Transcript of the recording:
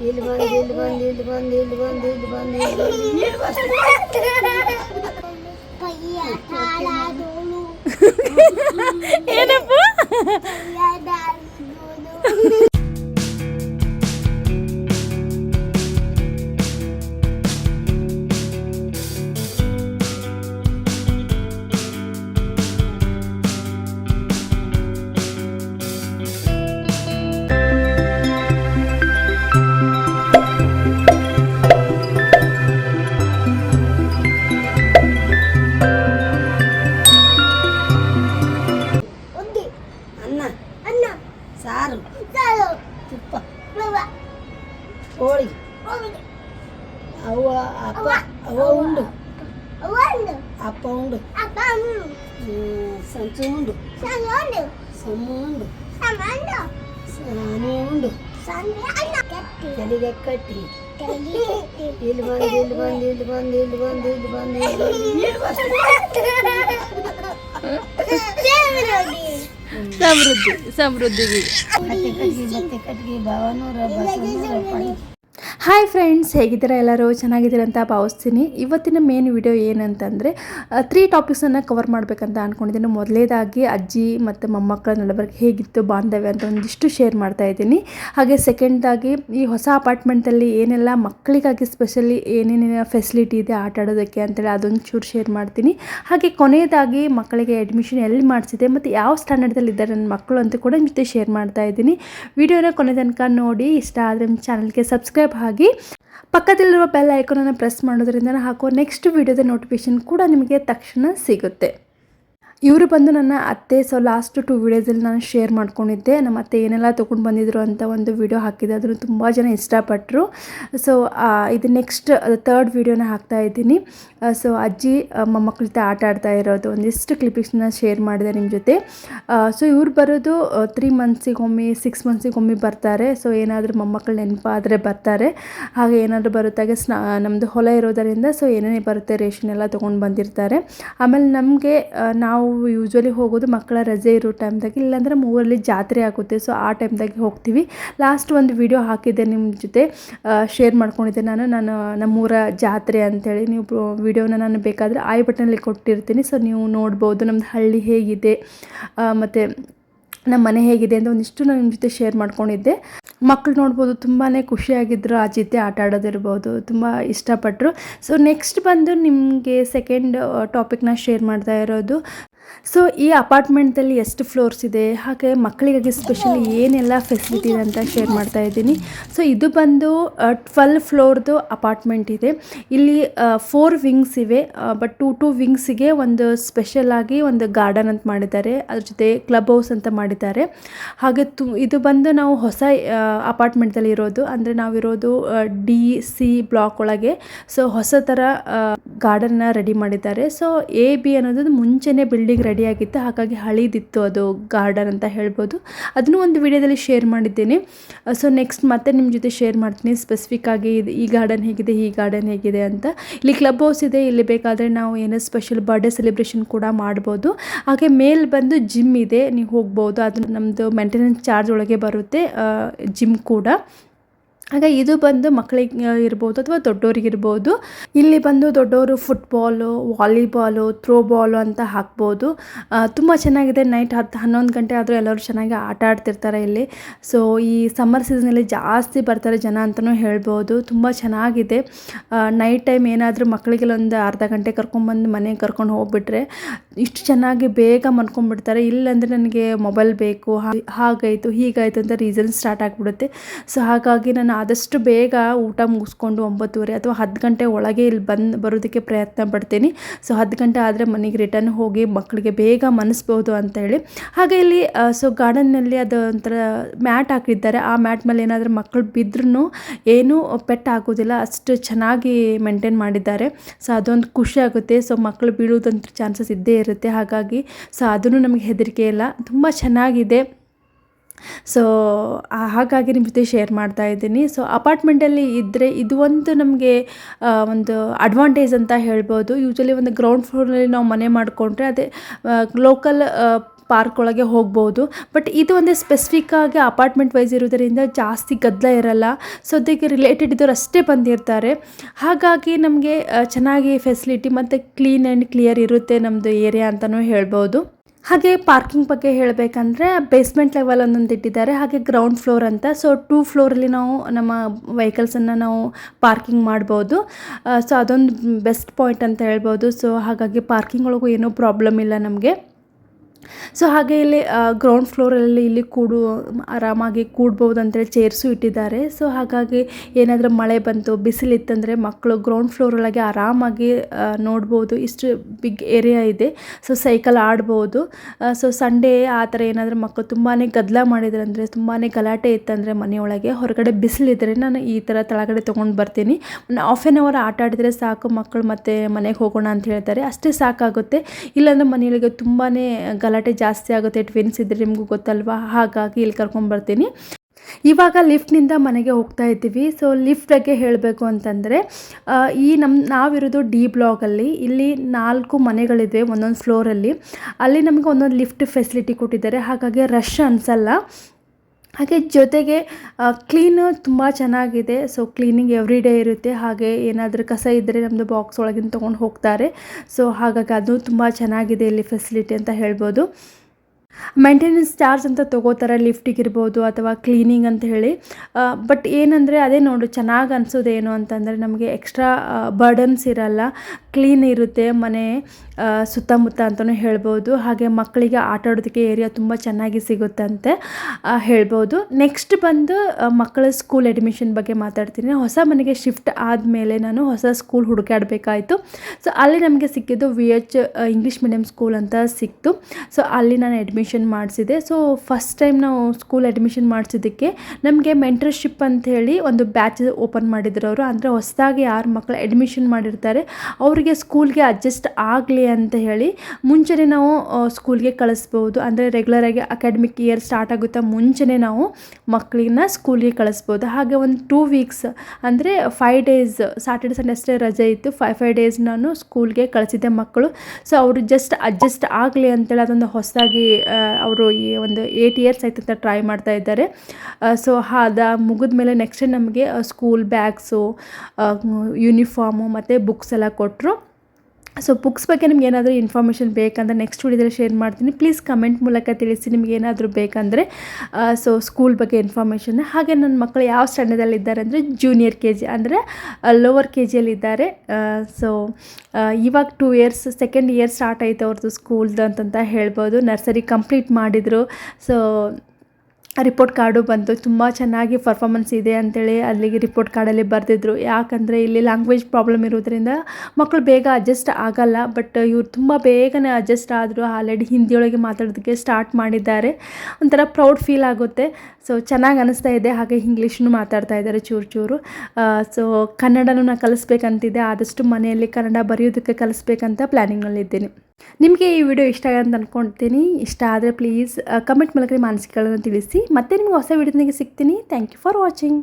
ಇಲ್ಲಿ ಬಂದು ಇಲ್ಲಿ ಬಂದು ಇಲ್ಲಿ ಬಂದು ಇಲ್ಲಿ ಬಂದು ಇಲ್ಲಿ ಬಂದು ಇಲ್ಲಿ ಬಂದು ನೀರು ಅವ್ವ ಅಪ್ಪ ಅವ್ವ ಉಂಡು ಅಪ್ಪ ಉಂಡು ಹ್ಮ್, ಸಂಚು ಉಂಡು ಸಮ್ಮ ಉಂಡು ಸಾನಿ ಉಂಡು ತಲೆಗೆ ಕಟ್ಟಿ ಇಲ್ಲಿ ಬಂದು ಇಲ್ಲಿ ಬಂದು ಇಲ್ಲಿ ಬಂದು ಇಲ್ಲಿ ಬಂದು ಇಲ್ಲಿ ಬಂದು ಇಲ್ಲಿ ಬಂದು ನೀರು ಬರ್ತದೆ. ಸಮೃದ್ಧಿ ಸಮೃದ್ಧಿಗೆ ಕಟ್ಟಿ ಕಟ್ಟಿ ಮತ್ತೆ ಕಟ್ಟಿ ಭಾವನೂರ ಬಸವನೂರ ಪಡಿ Hi friends ಹೇಗಿದ್ದೀರಾ? ಎಲ್ಲರೂ ಚೆನ್ನಾಗಿದ್ದೀರಾ ಅಂತ ಭಾವಿಸ್ತೀನಿ. ಇವತ್ತಿನ ಮೇನ್ ವಿಡಿಯೋ ಏನಂತಂದರೆ ತ್ರೀ ಟಾಪಿಕ್ಸನ್ನು ಕವರ್ ಮಾಡಬೇಕಂತ ಅಂದ್ಕೊಂಡಿದ್ದೀನಿ ಮೊದಲೇದಾಗಿ ಅಜ್ಜಿ ಮತ್ತು ಮೊಮ್ಮಕ್ಕಳ ನಡಬರ್ಕೆ ಹೇಗಿತ್ತು ಬಾಂಧವ್ಯ ಅಂತ ಒಂದಿಷ್ಟು ಶೇರ್ ಮಾಡ್ತಾ ಇದ್ದೀನಿ. ಹಾಗೆ ಸೆಕೆಂಡಾಗಿ ಈ ಹೊಸ ಅಪಾರ್ಟ್ಮೆಂಟಲ್ಲಿ ಏನೆಲ್ಲ ಮಕ್ಕಳಿಗಾಗಿ ಸ್ಪೆಷಲಿ ಏನೇನೇನು ಫೆಸಿಲಿಟಿ ಇದೆ ಆಟ ಆಡೋದಕ್ಕೆ ಅಂತೇಳಿ ಅದೊಂದು ಚೂರು ಶೇರ್ ಮಾಡ್ತೀನಿ. ಹಾಗೆ ಕೊನೆಯದಾಗಿ ಮಕ್ಕಳಿಗೆ ಅಡ್ಮಿಷನ್ ಎಲ್ಲಿ ಮಾಡಿಸಿದೆ ಮತ್ತು ಯಾವ ಸ್ಟ್ಯಾಂಡರ್ಡಲ್ಲಿ ಇದ್ದಾರೆ ನನ್ನ ಮಕ್ಕಳು ಅಂತ ಕೂಡ ಜೊತೆ ಶೇರ್ ಮಾಡ್ತಾ ಇದ್ದೀನಿ. ವಿಡಿಯೋನ ಕೊನೆ ತನಕ ನೋಡಿ, ಇಷ್ಟ ಆದರೆ ನಮ್ಮ ಚಾನಲ್ಗೆ ಸಬ್ಸ್ಕ್ರೈಬ್ ಆಗಿ ಪಕ್ಕದಲ್ಲಿರುವ ಬೆಲ್ ಐಕನನ್ನು ಪ್ರೆಸ್ ಮಾಡೋದ್ರಿಂದ ಹಾಕುವ ಹಾಕೋ ನೆಕ್ಸ್ಟ್ ವಿಡಿಯೋದ ನೋಟಿಫಿಕೇಶನ್ ಕೂಡ ನಿಮಗೆ ತಕ್ಷಣ ಸಿಗುತ್ತೆ. ಇವರು ಬಂದು ನನ್ನ ಅತ್ತೆ ಸೊ ಲಾಸ್ಟ್ ಟು ವೀಡಿಯೋಸಲ್ಲಿ ನಾನು ಶೇರ್ ಮಾಡ್ಕೊಂಡಿದ್ದೆ. ನಮ್ಮ ಅತ್ತೆ ಏನೆಲ್ಲ ತೊಗೊಂಡು ಬಂದಿದ್ರು ಅಂತ ಒಂದು ವಿಡಿಯೋ ಹಾಕಿದ್ದೆ. ಅದನ್ನು ತುಂಬ ಜನ ಇಷ್ಟಪಟ್ಟರು ಸೊ ಇದು ನೆಕ್ಸ್ಟ್ ತರ್ಡ್ ವೀಡಿಯೋನ ಹಾಕ್ತಾ ಇದ್ದೀನಿ. ಸೊ ಅಜ್ಜಿ ಮೊಮ್ಮಕ್ಕಳ ಜೊತೆ ಆಟ ಆಡ್ತಾ ಇರೋದು. ಒಂದಿಷ್ಟು ಕ್ಲಿಪಿಕ್ಸ್ನ ಶೇರ್ ಮಾಡಿದೆ ನಿಮ್ಮ ಜೊತೆ. ಸೊ ಇವ್ರು ಬರೋದು ತ್ರೀ ಮಂತ್ಸಿಗೊಮ್ಮೆ ಸಿಕ್ಸ್ ಮಂತ್ಸಿಗೊಮ್ಮೆ ಬರ್ತಾರೆ. ಸೊ ಏನಾದರೂ ಮೊಮ್ಮಕ್ಕಳು ನೆನಪಾದರೆ ಬರ್ತಾರೆ. ಹಾಗೆ ಏನಾದರೂ ಬರುತ್ತಾಗೆ ಸ್ನಾ ನಮ್ಮದು ಹೊಲ ಇರೋದರಿಂದ ಸೊ ಏನೇನೇ ಬರುತ್ತೆ ರೇಷನ್ ಎಲ್ಲ ತೊಗೊಂಡು ಬಂದಿರ್ತಾರೆ. ಆಮೇಲೆ ನಮಗೆ ನಾವು ಯೂಶ್ವಲಿ ಹೋಗೋದು ಮಕ್ಕಳ ರಜೆ ಇರೋ ಟೈಮ್ದಾಗ ಇಲ್ಲಾಂದ್ರೆ ಮೂರಲ್ಲಿ ಜಾತ್ರೆ ಆಗುತ್ತೆ. ಸೊ ಆ ಟೈಮ್ದಾಗೆ ಹೋಗ್ತೀವಿ. ಲಾಸ್ಟ್ ಒಂದು ವಿಡಿಯೋ ಹಾಕಿದ್ದೆ ನಿಮ್ಮ ಜೊತೆ. ಶೇರ್ ಮಾಡ್ಕೊಂಡಿದ್ದೆ ನಾನು. ನಾನು, ನಮ್ಮೂರ ಜಾತ್ರೆ ಅಂತೇಳಿ. ನೀವು ವಿಡಿಯೋನ ನಾನು ಬೇಕಾದರೆ ಐ ಬಟನಲ್ಲಿ ಕೊಟ್ಟಿರ್ತೀನಿ. ಸೊ ನೀವು ನೋಡ್ಬೋದು. ನಮ್ಮದು ಹಳ್ಳಿ ಹೇಗಿದೆ. ಮತ್ತು ನಮ್ಮ ಮನೆ ಹೇಗಿದೆ ಅಂತ ಒಂದಿಷ್ಟು ನಾನು ನಿಮ್ಮ ಜೊತೆ ಶೇರ್ ಮಾಡ್ಕೊಂಡಿದ್ದೆ. ಮಕ್ಕಳು ನೋಡ್ಬೋದು ತುಂಬಾ ಖುಷಿಯಾಗಿದ್ದರು ಆ ಜೊತೆ ಆಟ ಆಡೋದಿರ್ಬೋದು. ತುಂಬ ಇಷ್ಟಪಟ್ಟರು ಸೊ ನೆಕ್ಸ್ಟ್ ಬಂದು ನಿಮಗೆ ಸೆಕೆಂಡ್ ಟಾಪಿಕ್ನ ಶೇರ್ ಮಾಡ್ತಾ ಇರೋದು. ಸೊ ಈ ಅಪಾರ್ಟ್ಮೆಂಟಲ್ಲಿ ಎಷ್ಟು ಫ್ಲೋರ್ಸ್ ಇದೆ? ಹಾಗೆ ಮಕ್ಕಳಿಗಾಗಿ ಸ್ಪೆಷಲಿ ಏನೆಲ್ಲ ಫೆಸಿಲಿಟಿ ಅಂತ ಶೇರ್ ಮಾಡ್ತಾ ಇದ್ದೀನಿ. ಸೊ ಇದು ಬಂದು ಟ್ವೆಲ್ ಫ್ಲೋರ್ದು ಅಪಾರ್ಟ್ಮೆಂಟ್ ಇದೆ. ಇಲ್ಲಿ ಫೋರ್ ವಿಂಗ್ಸ್ ಇವೆ ಬಟ್ ಟೂ ಟೂ ವಿಂಗ್ಸಿಗೆ ಒಂದು ಸ್ಪೆಷಲ್ ಆಗಿ ಒಂದು ಗಾರ್ಡನ್ ಅಂತ ಮಾಡಿದ್ದಾರೆ. ಅದ್ರ ಜೊತೆ ಕ್ಲಬ್ ಹೌಸ್ ಅಂತ ಮಾಡಿದ್ದಾರೆ. ಹಾಗೆ ತು ಇದು ಬಂದು ನಾವು ಹೊಸ ಅಪಾರ್ಟ್ಮೆಂಟಲ್ಲಿ ಇರೋದು. ಅಂದರೆ ನಾವಿರೋದು ಡಿ ಸಿ ಬ್ಲಾಕ್ ಒಳಗೆ. ಸೊ ಹೊಸ ಥರ ಗಾರ್ಡನ್ನ ರೆಡಿ ಮಾಡಿದ್ದಾರೆ. ಸೊ ಎ ಬಿ ಅನ್ನೋದು ಮುಂಚೆನೇ ಬಿಲ್ಡಿಂಗ್ ರೆಡಿ ಆಗಿತ್ತು. ಹಾಗಾಗಿ ಹಳಿದಿತ್ತು ಅದು ಗಾರ್ಡನ್ ಅಂತ ಹೇಳ್ಬೋದು. ಅದನ್ನು ಒಂದು ವಿಡಿಯೋದಲ್ಲಿ ಶೇರ್ ಮಾಡಿದ್ದೀನಿ. ಸೊ ನೆಕ್ಸ್ಟ್ ಮತ್ತೆ ನಿಮ್ಮ ಜೊತೆ ಶೇರ್ ಮಾಡ್ತೀನಿ. ಸ್ಪೆಸಿಫಿಕ್ ಆಗಿ ಇದು ಈ ಗಾರ್ಡನ್ ಹೇಗಿದೆ, ಈ ಗಾರ್ಡನ್ ಹೇಗಿದೆ ಅಂತ. ಇಲ್ಲಿ ಕ್ಲಬ್ ಹೌಸ್ ಇದೆ. ಇಲ್ಲಿ ಬೇಕಾದರೆ ನಾವು ಏನೋ ಸ್ಪೆಷಲ್ ಬರ್ಡೇ ಸೆಲೆಬ್ರೇಷನ್ ಕೂಡ ಮಾಡ್ಬೋದು. ಹಾಗೆ ಮೇಲ್ ಬಂದು ಜಿಮ್ ಇದೆ. ನೀವು ಹೋಗ್ಬೋದು. ಅದು ನಮ್ಮದು ಮೇಂಟೆನೆನ್ಸ್ ಚಾರ್ಜ್ ಒಳಗೆ ಬರುತ್ತೆ. ಜಿಮ್ ಕೂಡ. ಹಾಗೆ ಇದು ಬಂದು ಮಕ್ಕಳಿಗೆ ಇರ್ಬೋದು ಅಥವಾ ದೊಡ್ಡೋರಿಗಿರ್ಬೋದು ಇಲ್ಲಿ ಬಂದು ದೊಡ್ಡವರು ಫುಟ್ಬಾಲು ವಾಲಿಬಾಲು ಥ್ರೋಬಾಲು ಅಂತ ಹಾಕ್ಬೋದು. ತುಂಬ ಚೆನ್ನಾಗಿದೆ. ನೈಟ್ ಹತ್ತು, ಹನ್ನೊಂದು ಗಂಟೆ ಆದರೂ ಎಲ್ಲರೂ ಚೆನ್ನಾಗಿ ಆಟ ಆಡ್ತಿರ್ತಾರೆ ಇಲ್ಲಿ. ಸೊ ಈ ಸಮ್ಮರ್ ಸೀಸನಲ್ಲಿ ಜಾಸ್ತಿ ಬರ್ತಾರೆ ಜನ ಅಂತಲೂ ಹೇಳ್ಬೋದು. ತುಂಬ ಚೆನ್ನಾಗಿದೆ. ನೈಟ್ ಟೈಮ್ ಏನಾದರೂ ಮಕ್ಕಳಿಗೆಲ್ಲೊಂದು ಅರ್ಧ ಗಂಟೆ ಕರ್ಕೊಂಬಂದು ಮನೆಗೆ ಕರ್ಕೊಂಡು ಹೋಗ್ಬಿಟ್ರೆ ಇಷ್ಟು ಚೆನ್ನಾಗಿ ಬೇಗ ಮನ್ಕೊಂಡ್ಬಿಡ್ತಾರೆ ಇಲ್ಲಾಂದರೆ ನನಗೆ ಮೊಬೈಲ್ ಬೇಕು ಹಾಗಾಯಿತು, ಹೀಗಾಯಿತು ಅಂತ ರೀಸನ್ ಸ್ಟಾರ್ಟ್ ಆಗಿಬಿಡುತ್ತೆ. ಸೊ ಹಾಗಾಗಿ ನಾನು ಆದಷ್ಟು ಬೇಗ ಊಟ ಮುಗಿಸ್ಕೊಂಡು ಒಂಬತ್ತುವರೆ ಅಥವಾ ಹತ್ತು ಗಂಟೆ ಒಳಗೆ ಇಲ್ಲಿ ಬಂದು ಬರೋದಕ್ಕೆ ಪ್ರಯತ್ನ ಪಡ್ತೀನಿ. ಸೊ, ಹತ್ತು ಗಂಟೆ ಆದರೆ ಮನೆಗೆ ರಿಟರ್ನ್ ಹೋಗಿ ಮಕ್ಕಳಿಗೆ ಬೇಗ ಮನಸ್ಬೋದು ಅಂತ ಹೇಳಿ. ಹಾಗೆ ಇಲ್ಲಿ ಸೊ ಗಾರ್ಡನ್ನಲ್ಲಿ ಅದು ಒಂಥರ ಮ್ಯಾಟ್ ಹಾಕಿದ್ದಾರೆ. ಆ ಮ್ಯಾಟ್ ಮೇಲೆ ಏನಾದರೂ ಮಕ್ಕಳು ಬಿದ್ರೂ ಏನೂ ಪೆಟ್ಟಾಗೋದಿಲ್ಲ ಅಷ್ಟು ಚೆನ್ನಾಗಿ ಮೇಂಟೈನ್ ಮಾಡಿದ್ದಾರೆ. ಸೊ, ಅದೊಂದು ಖುಷಿ ಆಗುತ್ತೆ. ಸೊ ಮಕ್ಕಳು ಬೀಳೋದಂತ ಚಾನ್ಸಸ್ ಇದ್ದೇ ಇರುತ್ತೆ. ಹಾಗಾಗಿ, ಸೊ ಅದನ್ನು ನಮಗೆ ಹೆದರಿಕೆ ಇಲ್ಲ. ತುಂಬ ಚೆನ್ನಾಗಿದೆ. ಸೊ ಹಾಗಾಗಿ ನಿಮ್ಮ ಜೊತೆ ಶೇರ್ ಮಾಡ್ತಾ ಇದ್ದೀನಿ. ಸೊ ಅಪಾರ್ಟ್ಮೆಂಟಲ್ಲಿ ಇದ್ದರೆ ಇದು ಒಂದು ನಮಗೆ ಒಂದು ಅಡ್ವಾಂಟೇಜ್ ಅಂತ ಹೇಳ್ಬೋದು. ಯೂಶ್ವಲಿ ಒಂದು ಗ್ರೌಂಡ್ ಫ್ಲೋರ್ನಲ್ಲಿ ನಾವು ಮನೆ ಮಾಡಿಕೊಂಡ್ರೆ ಅದೇ ಲೋಕಲ್ ಪಾರ್ಕ್ ಒಳಗೆ ಹೋಗ್ಬೋದು. ಬಟ್ ಇದು ಒಂದೇ ಸ್ಪೆಸಿಫಿಕ್ ಆಗಿ ಅಪಾರ್ಟ್ಮೆಂಟ್ ವೈಸ್ ಇರೋದರಿಂದ ಜಾಸ್ತಿ ಗದ್ದಲ ಇರಲ್ಲ. ಸೊ ಅದಕ್ಕೆ ರಿಲೇಟೆಡ್ ಇದ್ದವ್ರು ಅಷ್ಟೇ ಬಂದಿರ್ತಾರೆ. ಹಾಗಾಗಿ ನಮಗೆ ಚೆನ್ನಾಗಿ ಫೆಸಿಲಿಟಿ ಮತ್ತು ಕ್ಲೀನ್ ಆ್ಯಂಡ್ ಕ್ಲಿಯರ್ ಇರುತ್ತೆ ನಮ್ಮದು ಏರಿಯಾ ಅಂತಲೂ ಹೇಳ್ಬೋದು. ಹಾಗೆ ಪಾರ್ಕಿಂಗ್ ಬಗ್ಗೆ ಹೇಳಬೇಕಂದ್ರೆ ಬೇಸ್ಮೆಂಟ್ ಲೆವೆಲ್ ಒಂದೊಂದು ಇಟ್ಟಿದ್ದಾರೆ, ಹಾಗೆ ಗ್ರೌಂಡ್ ಫ್ಲೋರ್ ಅಂತ. ಸೊ ಟೂ ಫ್ಲೋರಲ್ಲಿ ನಾವು ನಮ್ಮ ವೆಹಿಕಲ್ಸನ್ನು ನಾವು ಪಾರ್ಕಿಂಗ್ ಮಾಡ್ಬೋದು. ಸೊ ಅದೊಂದು ಬೆಸ್ಟ್ ಪಾಯಿಂಟ್ ಅಂತ ಹೇಳ್ಬೋದು. ಸೊ ಹಾಗಾಗಿ ಪಾರ್ಕಿಂಗ್ ಒಳಗೂ ಏನೂ ಪ್ರಾಬ್ಲಮ್ ಇಲ್ಲ ನಮಗೆ. ಸೊ ಹಾಗೆ ಇಲ್ಲಿ ಗ್ರೌಂಡ್ ಫ್ಲೋರಲ್ಲಿ ಇಲ್ಲಿ ಕೂಡು, ಆರಾಮಾಗಿ ಕೂಡ್ಬೋದು ಅಂತೇಳಿ ಚೇರ್ಸು ಇಟ್ಟಿದ್ದಾರೆ. ಸೊ ಹಾಗಾಗಿ ಏನಾದರೂ ಮಳೆ ಬಂತು, ಬಿಸಿಲಿತ್ತಂದರೆ ಮಕ್ಕಳು ಗ್ರೌಂಡ್ ಫ್ಲೋರೊಳಗೆ ಆರಾಮಾಗಿ ನೋಡ್ಬೋದು. ಇಷ್ಟು ಬಿಗ್ ಏರಿಯಾ ಇದೆ. ಸೊ ಸೈಕಲ್ ಆಡ್ಬೋದು. ಸೊ ಸಂಡೇ ಆ ಥರ ಏನಾದರೂ ಮಕ್ಕಳು ತುಂಬಾ ಗದ್ದಲ ಮಾಡಿದ್ರು ಅಂದರೆ ತುಂಬಾ ಗಲಾಟೆ ಇತ್ತಂದರೆ ಮನೆಯೊಳಗೆ ಹೊರಗಡೆ ಬಿಸಿಲಿದ್ರೆ ನಾನು ಈ ಥರ ತಳಗಡೆ ತೊಗೊಂಡು ಬರ್ತೀನಿ. ಹಾಫ್ ಆನ್ ಅವರ್ ಆಟ ಆಡಿದರೆ ಸಾಕು, ಮಕ್ಕಳು ಮತ್ತೆ ಮನೆಗೆ ಹೋಗೋಣ ಅಂತ ಹೇಳ್ತಾರೆ. ಅಷ್ಟೇ ಸಾಕಾಗುತ್ತೆ. ಇಲ್ಲಾಂದ್ರೆ ಮನೆಯೊಳಗೆ ತುಂಬಾ ಗಲಾಟೆ ಜಾಸ್ತಿ ಆಗುತ್ತೆ ಟ್ವಿನ್ಸ್ ಇದ್ದರೆ ನಿಮಗೂ ಗೊತ್ತಲ್ವಾ? ಹಾಗಾಗಿ ಇಲ್ಲಿ ಕರ್ಕೊಂಡ್ಬರ್ತೀನಿ ಇವಾಗ ಲಿಫ್ಟ್ನಿಂದ ಮನೆಗೆ ಹೋಗ್ತಾ ಇದ್ದೀವಿ. ಸೊ ಲಿಫ್ಟ್ ಬಗ್ಗೆ ಹೇಳಬೇಕು ಅಂತಂದರೆ ಈ ನಮ್ಮ ನಾವಿರೋದು ಡಿ ಬ್ಲಾಗಲ್ಲಿ ಇಲ್ಲಿ ನಾಲ್ಕು ಮನೆಗಳಿದೆ ಒಂದೊಂದು ಫ್ಲೋರಲ್ಲಿ ಅಲ್ಲಿ. ನಮಗೆ ಒಂದೊಂದು ಲಿಫ್ಟ್ ಫೆಸಿಲಿಟಿ ಕೊಟ್ಟಿದ್ದಾರೆ. ಹಾಗಾಗಿ ರಶ್ ಅನಿಸಲ್ಲ. ಹಾಗೆ ಜೊತೆಗೆ ಕ್ಲೀನು ತುಂಬ ಚೆನ್ನಾಗಿದೆ. ಸೊ ಕ್ಲೀನಿಂಗ್ ಎವ್ರಿ ಡೇ ಇರುತ್ತೆ. ಹಾಗೆ ಏನಾದರೂ ಕಸ ಇದ್ದರೆ ನಮ್ಮದು ಬಾಕ್ಸ್ ಒಳಗಿಂದ ತೊಗೊಂಡು ಹೋಗ್ತಾರೆ. ಸೊ ಹಾಗಾಗಿ ಅದು ತುಂಬ ಚೆನ್ನಾಗಿದೆ ಇಲ್ಲಿ ಫೆಸಿಲಿಟಿ ಅಂತ ಹೇಳ್ಬೋದು. ಮೇಂಟೆನೆನ್ಸ್ ಚಾರ್ಜ್ ಅಂತ ತೊಗೋತಾರೆ ಲಿಫ್ಟಿಗಿರ್ಬೋದು ಅಥವಾ ಕ್ಲೀನಿಂಗ್ ಅಂತ ಹೇಳಿ. ಬಟ್ ಏನಂದರೆ ಅದೇ ನೋಡು, ಚೆನ್ನಾಗಿ ಅನಿಸೋದೇನು ಅಂತಂದರೆ ನಮಗೆ ಎಕ್ಸ್ಟ್ರಾ ಬರ್ಡನ್ಸ್ ಇರಲ್ಲ. ಕ್ಲೀನ್ ಇರುತ್ತೆ ಮನೆ. ಸುತ್ತಮುತ್ತ ಅಂತಲೂ ಹೇಳ್ಬೋದು. ಹಾಗೆ ಮಕ್ಕಳಿಗೆ ಆಟ ಆಡೋದಕ್ಕೆ ಏರಿಯಾ ತುಂಬ ಚೆನ್ನಾಗಿ ಸಿಗುತ್ತಂತೆ ಹೇಳ್ಬೋದು. ನೆಕ್ಸ್ಟ್ ಬಂದು ಮಕ್ಕಳ ಸ್ಕೂಲ್ ಅಡ್ಮಿಷನ್ ಬಗ್ಗೆ ಮಾತಾಡ್ತೀನಿ. ಹೊಸ ಮನೆಗೆ ಶಿಫ್ಟ್ ಆದಮೇಲೆ ನಾನು ಹೊಸ ಸ್ಕೂಲ್ ಹುಡುಕಾಡಬೇಕಾಯಿತು ಸೊ ಅಲ್ಲಿ ನಮಗೆ ಸಿಕ್ಕಿದ್ದು V H English medium school ಅಂತ ಸಿಕ್ತು. ಸೊ ಅಲ್ಲಿ ನಾನು ಅಡ್ಮಿಷನ್ ಮಾಡಿಸಿದೆ ಸೊ ಫಸ್ಟ್ ಟೈಮ್ ನಾವು ಸ್ಕೂಲ್ ಅಡ್ಮಿಷನ್ ಮಾಡಿಸಿದ್ದಕ್ಕೆ ನಮಗೆ ಮೆಂಟರ್ಶಿಪ್ ಅಂತ ಹೇಳಿ ಒಂದು ಬ್ಯಾಚ್ ಓಪನ್ ಮಾಡಿದ್ರು ಅವರು. ಅಂದರೆ ಹೊಸದಾಗಿ ಯಾರು ಮಕ್ಕಳು ಅಡ್ಮಿಷನ್ ಮಾಡಿರ್ತಾರೆ, ಅವರಿಗೆ ಸ್ಕೂಲ್ಗೆ ಅಡ್ಜಸ್ಟ್ ಆಗಲಿ ಅಂತ ಹೇಳಿ ಮುಂಚೆನೇ ನಾವು ಸ್ಕೂಲ್ಗೆ ಕಳಿಸ್ಬೋದು. ಅಂದರೆ ರೆಗ್ಯುಲರಾಗಿ ಅಕಾಡೆಮಿಕ್ ಇಯರ್ ಸ್ಟಾರ್ಟ್ ಆಗುತ್ತಾ ಮುಂಚೆನೇ ನಾವು ಮಕ್ಕಳನ್ನ ಸ್ಕೂಲ್ಗೆ ಕಳಿಸ್ಬೋದು. ಹಾಗೆ ಒಂದು ಟೂ ವೀಕ್ಸ್ ಅಂದರೆ ಫೈವ್ ಡೇಸ್ ಸಾಟರ್ಡೆ ಸಂಡೇ ಅಷ್ಟೇ ರಜೆ ಇತ್ತು. ಫೈವ್ ಫೈವ್ ಡೇಸ್ ನಾನು ಸ್ಕೂಲ್ಗೆ ಕಳಿಸಿದ್ದೆ ಮಕ್ಕಳು. ಸೊ ಅವರು ಜಸ್ಟ್ ಅಡ್ಜಸ್ಟ್ ಆಗಲಿ ಅಂತೇಳಿ ಅದೊಂದು ಹೊಸದಾಗಿ ಅವರು ಈ ಒಂದು ಏಯ್ಟ್ ಇಯರ್ಸ್ ಆಯ್ತು ಅಂತ ಟ್ರೈ ಮಾಡ್ತಾ ಇದ್ದಾರೆ. ಸೊ ಅದ ಮುಗಿದ ಮೇಲೆ ನೆಕ್ಸ್ಟ್ ನಮಗೆ ಸ್ಕೂಲ್ ಬ್ಯಾಗ್ಸು ಯೂನಿಫಾರ್ಮು ಮತ್ತು ಬುಕ್ಸ್ ಎಲ್ಲ ಕೊಟ್ಟರು ಸೊ ಬುಕ್ಸ್ ಬಗ್ಗೆ ನಿಮ್ಗೆ ಏನಾದರೂ ಇನ್ಫಾರ್ಮೇಷನ್ ಬೇಕಂದ್ರೆ ನೆಕ್ಸ್ಟ್ ವಿಡಿಯೋದಲ್ಲಿ ಶೇರ್ ಮಾಡ್ತೀನಿ. ಪ್ಲೀಸ್ ಕಮೆಂಟ್ ಮೂಲಕ ತಿಳಿಸಿ ನಿಮ್ಗೆ ಏನಾದರೂ ಬೇಕಂದರೆ ಸೊ ಸ್ಕೂಲ್ ಬಗ್ಗೆ ಇನ್ಫಾರ್ಮೇಷನ್ ಹಾಗೆ ನನ್ನ ಮಕ್ಕಳು ಯಾವ ಸ್ಟ್ಯಾಂಡರ್ಡಲ್ಲಿ ಇದ್ದಾರೆ ಅಂದರೆ ಜೂನಿಯರ್ ಕೆ ಜಿ ಅಂದರೆ ಲೋವರ್ ಕೆ ಜಿಯಲ್ಲಿದ್ದಾರೆ ಸೊ ಇವಾಗ two years second year start ಆಯಿತು ಅವ್ರದ್ದು ಸ್ಕೂಲ್ದು ಅಂತಂತ ಹೇಳ್ಬೋದು. ನರ್ಸರಿ ಕಂಪ್ಲೀಟ್ ಮಾಡಿದರು. ಸೊ ರಿಪೋರ್ಟ್ ಕಾರ್ಡು ಬಂತು. ತುಂಬ ಚೆನ್ನಾಗಿ ಪರ್ಫಾಮೆನ್ಸ್ ಇದೆ ಅಂತೇಳಿ ಅಲ್ಲಿಗೆ ರಿಪೋರ್ಟ್ ಕಾರ್ಡಲ್ಲಿ ಬರೆದಿದ್ರು. ಯಾಕಂದರೆ ಇಲ್ಲಿ ಲ್ಯಾಂಗ್ವೇಜ್ ಪ್ರಾಬ್ಲಮ್ ಇರೋದ್ರಿಂದ ಮಕ್ಕಳು ಬೇಗ ಅಡ್ಜಸ್ಟ್ ಆಗಲ್ಲ. ಬಟ್ ಇವ್ರು ತುಂಬ ಬೇಗನೆ ಅಡ್ಜಸ್ಟ್ ಆದರು. ಆಲ್ರೆಡಿ ಹಿಂದಿಯೊಳಗೆ ಮಾತಾಡೋದಕ್ಕೆ ಸ್ಟಾರ್ಟ್ ಮಾಡಿದ್ದಾರೆ. ಒಂಥರ ಪ್ರೌಡ್ ಫೀಲ್ ಆಗುತ್ತೆ. ಸೊ ಚೆನ್ನಾಗಿ ಅನಿಸ್ತಾ ಇದೆ. ಹಾಗೆ ಇಂಗ್ಲೀಷ್ನು ಮಾತಾಡ್ತಾ ಇದ್ದಾರೆ ಚೂರು ಚೂರು. ಸೊ ಕನ್ನಡನೂ ನಾನು ಕಲಿಸ್ಬೇಕಂತಿದೆ ಆದಷ್ಟು ಮನೆಯಲ್ಲಿ ಕನ್ನಡ ಬರೆಯೋದಕ್ಕೆ ಕಲಿಸ್ಬೇಕಂತ ಪ್ಲ್ಯಾನಿಂಗ್ನಲ್ಲಿದ್ದೀನಿ ನಿಮಗೆ ಈ ವಿಡಿಯೋ ಇಷ್ಟ ಆಗಿದೆ ಅಂತ ಅಂದ್ಕೊಳ್ತೀನಿ ಇಷ್ಟ ಆದರೆ ಪ್ಲೀಸ್ ಕಮೆಂಟ್ ಮೂಲಕ ನಿಮ್ಮ ಅನಿಸಿಕೆಗಳನ್ನು ತಿಳಿಸಿ. ಮತ್ತೆ ನಿಮಗೆ ಹೊಸ ವಿಡಿಯೋನಿಗೆ ಸಿಗ್ತೀನಿ. Thank you for watching